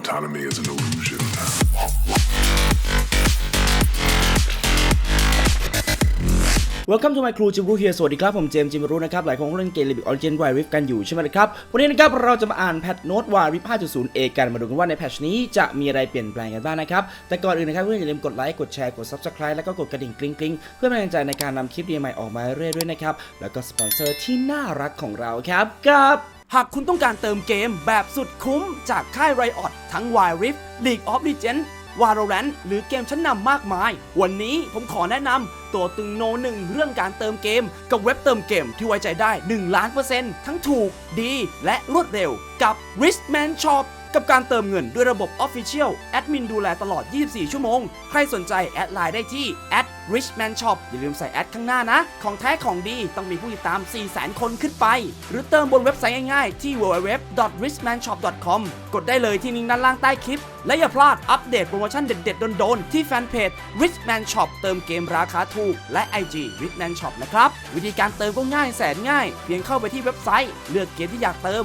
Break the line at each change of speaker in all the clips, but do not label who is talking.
Autonomy is an illusion.
Welcome to my crew จิมรูเฮียสวัสดีครับ ผมเจมส์จิมรูนะครับ หลายคนเล่นเกม Libic Origin w i r i f กันอยู่ใช่ไหมครับ วันนี้นะครับ เราจะมาอ่านแพทโน้ต w i r i f 5.0 A กัน มาดูกันว่าในแพทชนี้จะมีอะไรเปลี่ยนแปลงกันบ้างนะครับ แต่ก่อนอื่นนะครับเพื่อนอย่าลืมกดไลค์ กดแชร์ กด Subscribe แล้วก็กดกระดิ่งกริ๊งกริ๊งเพื่อเป็นกำลังใจในการนำคลิปดีใหม่ออกมาเรื่อยๆด้วยนะครับ แล้วก็สปอนเซอร์ที่น่ารักของเราครับกับ หากคุณต้องการเติมเกมแบบสุดคุ้มจากค่าย Riot ทั้ง Wild Rift League of Legends Valorant หรือเกมชั้นนำมากมาย วันนี้ผมขอแนะนำตัวตึงโนหนึ่งเรื่องการเติมเกม กับเว็บเติมเกมที่ไว้ใจได้ 1 ล้านเปอร์เซ็นต์ทั้งถูกดีและรวดเร็วกับ Richman Shop กับการเติมเงินด้วยระบบ Official แอดมินดูแลตลอด 24 ชั่วโมง ใครสนใจแอดไลน์ได้ที่ @richman shop อย่าลืมใส่แอดข้างหน้านะ ของแท้ของดีต้องมีผู้ติดตาม 400,000 คนขึ้นไป หรือเติมบนเว็บไซต์ง่ายๆ ที่ www.richmanshop.com กดได้เลยที่ลิงก์ด้านล่างใต้คลิป และอย่าพลาดอัปเดตโปรโมชั่นเด็ดๆโดนๆ ที่แฟนเพจ richman shop เติมเกมราคาถูก และ IG richman shop นะครับ วิธีการเติมก็ง่ายแสนง่าย เพียงเข้าไปที่เว็บไซต์ เลือกเกมที่อยากเติม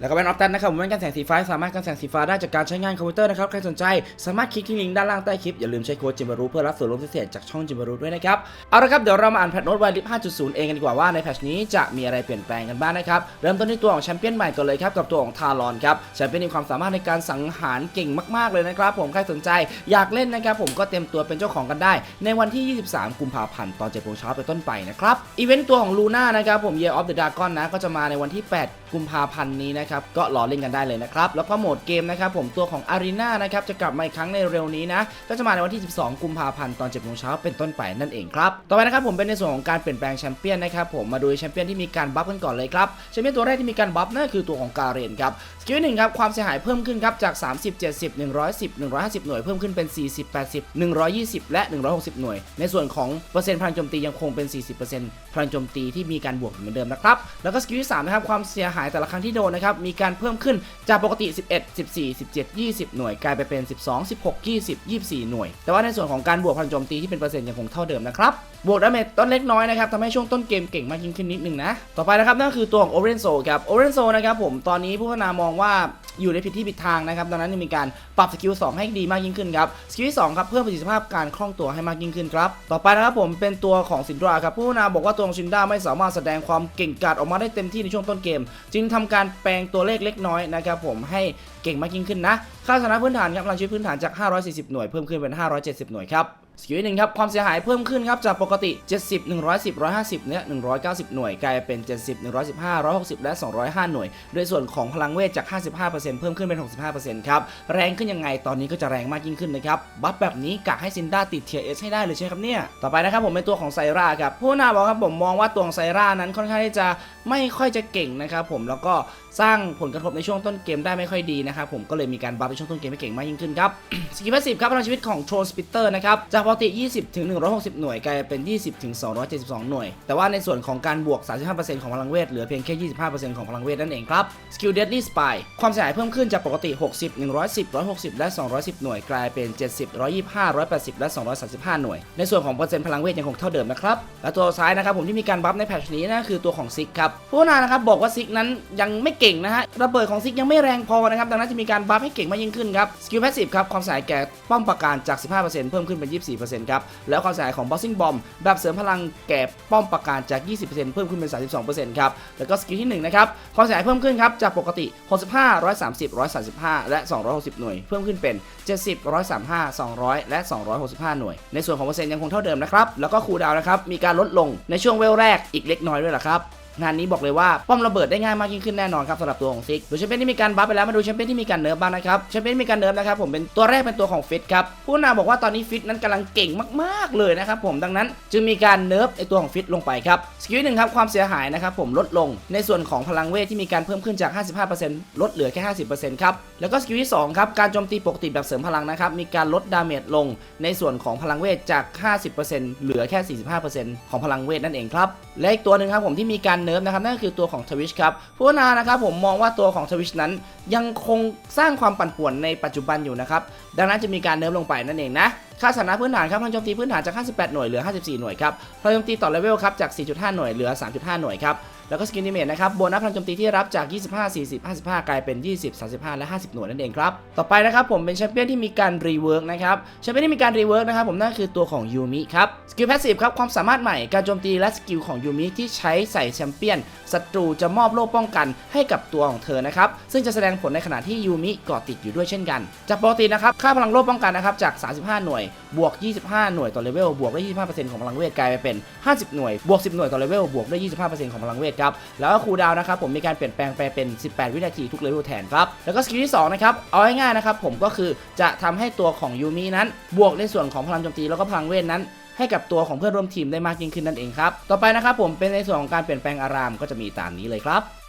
แล้วก็แว่นออฟตันนะครับผมแว่นกันแสงสีฟ้า สามารถกันแสงสีฟ้าได้จากการใช้งานคอมพิวเตอร์นะครับ ใครสนใจสามารถคลิกที่ลิงก์ด้านล่างใต้คลิป อย่าลืมใช้โค้ดจิมบารุเพื่อรับส่วนลดพิเศษจากช่องจิมบารุด้วยนะครับ เอาละครับ เดี๋ยวเรามาอ่านแพทโน้ตไวลิฟ5.0 เองกันดีกว่าว่าในแพทนี้จะมีอะไรเปลี่ยนแปลงกันบ้างนะครับ เริ่มต้นที่ตัวของแชมเปี้ยนใหม่ก่อนเลยครับกับตัวของทารอนครับแชมเปี้ยนมีความสามารถในการสังหารเก่งมาก ๆเลยนะครับผมใครสนใจอยากเล่นนะครับผมก็เต็มตัวเป็นเจ้าของกันได้ ในวันที่ 23 กุมภาพันธ์ตอน7โมงเช้าเป็นต้นไปนะครับอีเวนต์ตัวของลูน่านะครับผม Year of the Dragon นะก็จะมาในวันที่ 8 กุมภาพันธ์นี้นะครับก็รอเล่นกันได้เลยนะครับแล้วก็โหมดเกมนะครับผมตัวของ Arena นะครับจะกลับมาอีกครั้งในเร็วนี้นะก็จะมาในวันที่ 12 กุมภาพันธ์ตอน7โมงเช้าเป็นต้นไปนั่นเองครับต่อไปนะครับผมเป็นในส่วนของการเปลี่ยนแปลงแชมเปี้ยนนะครับผมมาดูแชมเปี้ยนที่มีการบัฟกันก่อนเลยครับแชมเปี้ยนตัวแรกที่มีการบัฟนั่นคือตัวของกาเรนครับ สกิลหนึ่งครับความเสียหายเพิ่มขึ้นครับจาก 30 70 110 150 หน่วยเพิ่มขึ้นเป็น 40 80 120 และ 160 หน่วย ในส่วนของเปอร์เซ็นต์พลังโจมตียังคงเป็น 40%พลังโจมตีที่มีการบวกเหมือนเดิมนะครับ แล้วก็สกิลที่สามนะครับความเสียหายแต่ละครั้งที่โดนนะครับมีการเพิ่มขึ้นจากปกติ 11 14 17 20 หน่วยกลายไปเป็น 12 16 20 24 หน่วย แต่ว่าในส่วนของการบวกพลังโจมตีที่เป็นเปอร์เซ็นต์ยังคงเท่าเดิมนะครับ บวกดาเมจต้นเล็กน้อยนะครับทำให้ช่วงต้นเกมเก่งมากยิ่งขึ้นนิดนึงนะ ต่อไปนะครับนั่นคือตัวของ Oren Soul ครับ Oren Soul นะครับผมตอนนี้ผู้พัฒนามองว่าอยู่ในผิดที่ผิดทางนะครับดังนั้นจะมีการปรับสกิล2ให้ดีมากยิ่งขึ้นครับสกิลที่2ครับเพิ่มประสิทธิภาพการคล่องตัวให้มากยิ่งขึ้นครับต่อไปนะครับผมเป็นตัวของซินดราครับผู้พัฒนาบอกว่าตัวของซินดราไม่สามารถแสดงความเก่งกาจออกมาได้เต็มที่ในช่วงต้นเกม จึงทำการแปลงตัวเลขเล็กน้อยนะครับผมให้เก่งมากยิ่งขึ้นนะค่าชนะพื้นฐานครับพลังชีวิตพื้นฐานจาก 540 หน่วยเพิ่มขึ้นเป็น 570 หน่วยครับ สกิลหนึ่งครับ ความเสียหายเพิ่มขึ้นครับ จากปกติ 70 110 150 เนี่ย 190 หน่วย กลายเป็น 70 115 160 และ 205 หน่วย โดยส่วนของพลังเวทจาก 55%เพิ่มขึ้นเป็น 65%ครับ แรงขึ้นยังไง ตอนนี้ก็จะแรงมากยิ่งขึ้นนะครับ บัฟแบบนี้กะให้ซินด้าติดเทียเอสให้ได้เลยใช่ครับเนี่ย ต่อไปนะครับผมเป็นตัวของไซร่าครับ ผู้น่าบอกครับผมมองว่าตัวของไซร่านั้นค่อนข้างที่จะไม่ค่อยจะเก่งนะครับผม แล้วก็สร้างผลกระทบในช่วงต้นเกมได้ไม่ค่อยดีนะครับผม ก็เลยมีการบัฟในช่วงต้นเกมให้เก่งมากยิ่งขึ้นครับสกิลพาสซีฟครับพลังชีวิตของโทรสปิเตอร์นะครับจากปกติ 20 ถึง 160 หน่วยกลายเป็น 20 ถึง 272 หน่วย แต่ว่าในส่วนของการบวก 35%ของพลังเวทเหลือเพียงแค่ 25%ของพลังเวทนั่นเองครับสกิล Deadly Spy ความเสียหายเพิ่มขึ้นจากปกติ 60 110 160 และ 210 หน่วยกลายเป็น 70 125 180 และ 235 หน่วย ในส่วนของเปอร์เซ็นต์พลังเวทยังคงเท่าเดิมนะครับและตัวสุดท้ายนะครับผมที่มีการบัฟในแพทชนี้นะคือตัวของซิกครับผู้นานะครับบอกว่าซิกนั้นยังไม่เก่งนะฮะระเบิดของซิกยังไม่แรงพอนะครับดังนั้นจะมีการบัฟให้เก่งมากยิ่งขึ้นครับสกิลแพสซีฟครับความเสียหายแก่ป้อมปราการจาก 15%เพิ่มขึ้นเป็น 24ครับ แล้วความเสียหายของ Bossing Bomb แบบเสริมพลังแก่ป้อมปราการจาก 20%เพิ่มขึ้นเป็น 32%ครับ แล้วก็สกิลที่1นะครับ ความเสียหายเพิ่มขึ้นครับ จากปกติ 65 130 135 และ 260 หน่วย เพิ่มขึ้นเป็น 70 135 200 และ 265 หน่วย ในส่วนของเปอร์เซ็นต์ยังคงเท่าเดิมนะครับ แล้วก็คูลดาวน์นะครับ มีการลดลงในช่วงเวลแรกอีกเล็กน้อยด้วยล่ะครับ งานนี้บอกเลยว่าป้อมระเบิดได้ง่ายมากยิ่งขึ้นแน่นอนครับสำหรับตัวของซิกดูแชมเปี้ยนที่มีการบัฟไปแล้วมาดูแชมเปี้ยนที่มีการเนิร์ฟบ้างนะครับแชมเปี้ยนที่มีการเนิร์ฟนะครับผมเป็นตัวแรกเป็นตัวของฟิตครับผู้นาบอกว่าตอนนี้ฟิตนั้นกำลังเก่งมากๆเลยนะครับผมดังนั้นจึงมีการเนิร์ฟไอตัวของฟิตลงไปครับสกิลหนึ่งครับความเสียหายนะครับผมลดลงในส่วนของพลังเวทที่มีการเพิ่มขึ้นจาก 55%ลดเหลือแค่ 50%ครับแล้วก็สกิลที่สองครับการโจมตีปกติแบบเสริมพลังนะครับมีการลดดาเมจลงในส่วนของพลังเวทจาก 50%เหลือแค่ 45%ของพลังเวทนั่นเองครับและอีกตัวหนึ่งครับผมที่มีการเนิร์ฟนะครับนั่นก็คือตัวของทวิชครับผู้นานะครับผมมองว่าตัวของทวิชนั้น ยังคงสร้างความปั่นป่วนในปัจจุบันอยู่นะครับดังนั้นจะมีการเนิร์ฟลงไปนั่นเองนะค่าสถานะพื้นฐานครับพลังโจมตีพื้นฐานจาก 58 หน่วยเหลือ 54 หน่วยครับพลังโจมตีต่อเลเวลครับจาก 4.5 หน่วยเหลือ 3.5 หน่วยครับแล้วก็สกินดิเมจนะครับโบนัสพลังโจมตีที่รับจาก 25 40 55 กลายเป็น 20 35 และ 50 หน่วยนั่นเองครับ ต่อไปนะครับผมเป็นแชมเปี้ยนที่มีการรีเวิร์กนะครับแชมเปี้ยนที่มีการรีเวิร์กนะครับผมนั่นคือตัวของยูมิครับ สกิลแพสซีฟครับ ความสามารถใหม่การโจมตีและสกิลของยูมิที่ใช้ใส่แชมเปี้ยนศัตรูจะมอบโล่ป้องกันให้กับตัวของเธอนะครับ ซึ่งจะแสดงผลในขณะที่ยูมิเกาะติดอยู่ด้วยเช่นกัน จากปกตินะครับค่าพลังโล่ป้องกันนะครับจาก 35 หน่วยยบวก 25 หน่วยต่อเลเวลบวกได้25%ของพลังเวทกลายไปเป็น 50 หน่วยบวก 10 หน่วยต่อเลเวลบวกได้25%ของพลังเวทครับแล้วก็คูลดาวน์นะครับผมมีการเปลี่ยนแปลงไปเป็น 18 วินาทีทุกเลเวลแทนครับแล้วก็สกิลที่สองนะครับเอาง่ายๆนะครับผมก็คือจะทำให้ตัวของยูมินั้น บวกในส่วนของพลังโจมตีแล้วก็พลังเวทนั้นให้กับตัวของเพื่อนร่วมทีมได้มากยิ่งขึ้นนั่นเองครับ ต่อไปนะครับผมเป็นในส่วนของการเปลี่ยนแปลงอารามก็จะมีตามนี้เลยครับ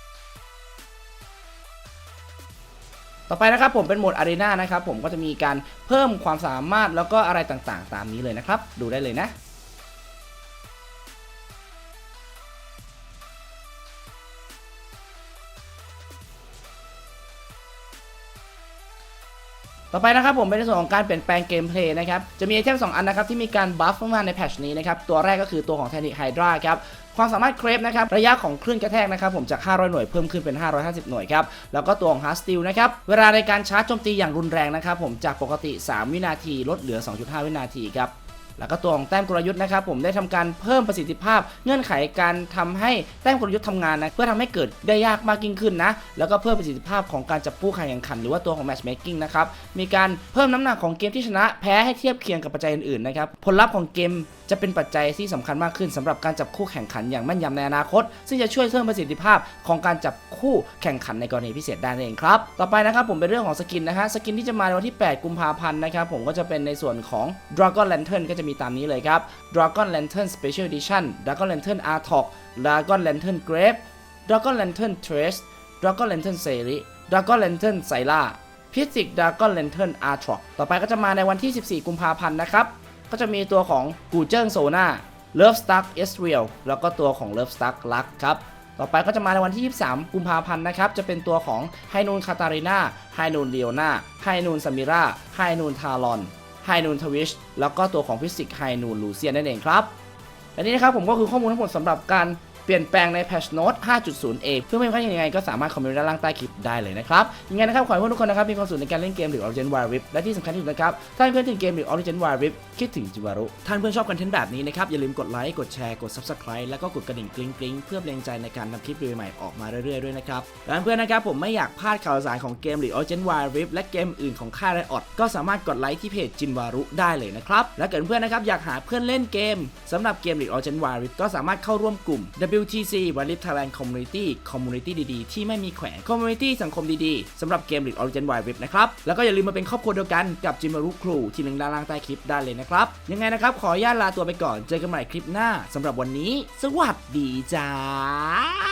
ต่อไปนะครับผมเป็นโหมดอารีนานะครับผมก็จะมีการเพิ่มความสามารถแล้วก็อะไรต่างๆ ตามนี้เลยนะครับ ดูได้เลยนะ ต่อไปนะครับผมเป็นในส่วนของการเปลี่ยนแปลงเกมเพลย์นะครับ จะมีไอเทม 2 อันนะครับที่มีการบัฟเข้ามาในแพทชนี้นะครับ ตัวแรกก็คือตัวของแทนิคไฮดราครับ ความสามารถเครปนะครับ ระยะของคลื่นกระแทกนะครับผมจาก 500 หน่วยเพิ่มขึ้นเป็น 550 หน่วยครับ แล้วก็ตัวของฮาร์สติลนะครับ เวลาในการชาร์จโจมตีอย่างรุนแรงนะครับผมจากปกติ 3 วินาทีลดเหลือ 2.5 วินาทีครับ แล้วก็ตัวของแต้มกลยุทธ์นะครับผมได้ทำการเพิ่มประสิทธิภาพ เงื่อนไขการทำให้แต้มกลยุทธ์ทำงานนะเพื่อทำให้เกิดได้ยากมากยิ่งขึ้นนะแล้วก็เพิ่มประสิทธิภาพของการจับผู้แข่งขัน หรือว่าตัวของแมชเมคกิ้งนะครับมีการเพิ่มน้ำหนักของเกมที่ชนะ แพ้ให้เทียบเคียงกับปัจจัยอื่นๆนะครับผลลัพธ์ของเกมจะเป็นปัจจัยที่สำคัญมากขึ้นสำหรับการจับคู่แข่งขันอย่างแม่นยำในอนาคต ซึ่งจะช่วยเพิ่มประสิทธิภาพของการจับคู่แข่งขันในกรณีพิเศษได้นั่นเองครับ ต่อไปนะครับผมเป็นเรื่องของสกินนะฮะสกินที่จะมาในวันที่ 8 กุมภาพันธ์นะครับผมก็จะเป็นในส่วนของ Dragon Lantern ก็จะมีตามนี้เลยครับ Dragon Lantern Special Edition Dragon Lantern Artok Dragon Lantern Grave Dragon Lantern Trace Dragon Lantern Seri Dragon Lantern s y l a p y s i c Dragon Lantern Artok ต่อไปก็จะมาในวันที่ 14 กุมภาพันธ์นะครับ ก็จะมีตัวของกูเจิ้งโซนาเลิฟสตั๊กเอสเรียลแล้วก็ตัวของเลิฟสตั๊กลักครับต่อไปก็จะมาในวันที่ 23 กุมภาพันธ์นะครับ จะเป็นตัวของไฮนูนคาตาริน่าไฮนูนเลียนาไฮนูนซามิราไฮนูนทารอนไฮนูนทวิชแล้วก็ตัวของฟิสิกไฮนูนลูเซียนนั่นเองครับและนี่นะครับผมก็คือข้อมูลทั้งหมดสำหรับการ เปลี่ยนแปลงใน Patch Note 5.0a เพื่อไม่ให้ยังไงก็สามารถคอมเมนต์ด้านล่างใต้คลิปได้เลยนะครับยังไงนะครับขอให้พวกทุกคนนะครับมีความสุขในการเล่นเกมหรือ Origin Wild Rift และที่สำคัญที่สุดนะครับถ้าเพื่อนถึงเกมหรือ Origin Wild Rift คิดถึงจิวารุท่านเพื่อนชอบคอนเทนต์แบบนี้นะครับอย่าลืมกดไลค์กดแชร์กด Subscribe แล้วก็กดกระดิ่งกริ๊งกริ๊งเพื่อเป็นแรงใจในการทำคลิปใหม่ๆออกมาเรื่อยๆด้วยนะครับและเพื่อนนะครับผมไม่อยากพลาดข่าวสารของเกมหรือ Origin Wild Rift และเกมอื่นของค่ายไรออดก็สามารถกดไลค์ที่เพจจินวารุได้เลยนะครับและเกิดเพื่อนนะครับอยากหาเพื่อนเล่นเกมสำหรับเกมหรือ Origin Wild Rift ก็สามารถเข้าร่วมกลุ่ม WTC Wild Rift Thailand Community Community ดีๆ ที่ไม่มีแขวน Community สังคมดีๆสำหรับเกมหรือ Origin Wild Rift นะครับ แล้วก็อย่าลืมมาเป็นครอบครัวเดียวกันกับจิมารุครูที่ลิงก์ด้านล่างใต้คลิปได้เลยนะครับ ยังไงนะครับ ขออนุญาตลาตัวไปก่อนเจอกันใหม่คลิปหน้าสำหรับวันนี้ สวัสดีจ้า